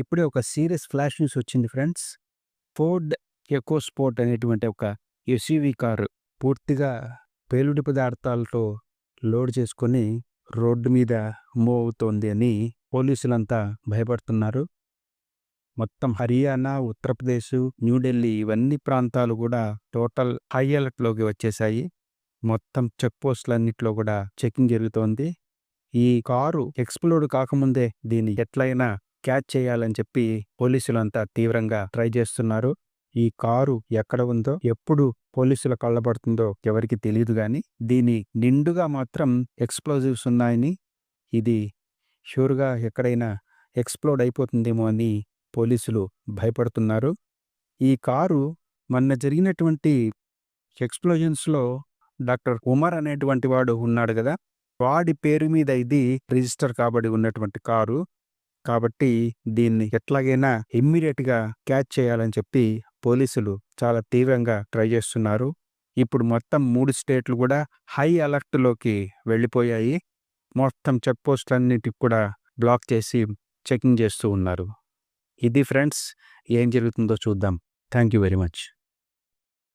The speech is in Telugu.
ఇప్పుడే ఒక సీరియస్ ఫ్లాష్ న్యూస్ వచ్చింది ఫ్రెండ్స్. ఫోర్డ్ ఎకో స్పోర్ట్ అనేటువంటి ఒక ఎస్యూవి కారు పూర్తిగా పేలుడు పదార్థాలతో లోడ్ చేసుకొని రోడ్డు మీద మూవ్ అవుతోంది అని పోలీసులంతా భయపడుతున్నారు. మొత్తం హర్యానా ఉత్తరప్రదేశ్ న్యూఢిల్లీ ఇవన్నీ ప్రాంతాలు కూడా టోటల్ హై అలర్ట్లోకి వచ్చేసాయి. మొత్తం చెక్ పోస్టులన్నింటిలో కూడా చెకింగ్ జరుగుతోంది. ఈ కారు ఎక్స్ప్లోడ్ కాకముందే దీన్ని ఎట్లయినా క్యాచ్ చేయాలని చెప్పి పోలీసులంతా తీవ్రంగా ట్రై చేస్తున్నారు. ఈ కారు ఎక్కడ ఉందో ఎప్పుడు పోలీసుల కళ్ళబడుతుందో ఎవరికి తెలియదు కానీ దీని నిండుగా మాత్రం ఎక్స్ప్లోజివ్స్ ఉన్నాయని ఇది షూర్గా ఎక్కడైనా ఎక్స్ప్లోడ్ అయిపోతుందేమో అని పోలీసులు భయపడుతున్నారు. ఈ కారు మొన్న జరిగినటువంటి ఎక్స్ప్లోజన్స్లో డాక్టర్ ఉమర్ అనేటువంటి వాడు ఉన్నాడు కదా వాడి పేరు మీద ఇది రిజిస్టర్ కాబడి ఉన్నటువంటి కారు. కాబట్టి దీన్ని ఎట్లాగైనా ఇమ్మీడియట్గా క్యాచ్ చేయాలని చెప్పి పోలీసులు చాలా తీవ్రంగా ట్రై చేస్తున్నారు. ఇప్పుడు మొత్తం మూడు స్టేట్లు కూడా హై అలర్ట్లోకి వెళ్ళిపోయాయి. మొత్తం చెక్ పోస్టులన్నిటికి కూడా బ్లాక్ చేసి చెకింగ్ చేస్తూ ఉన్నారు. ఇది ఫ్రెండ్స్ ఏం జరుగుతుందో చూద్దాం. Thank you very much.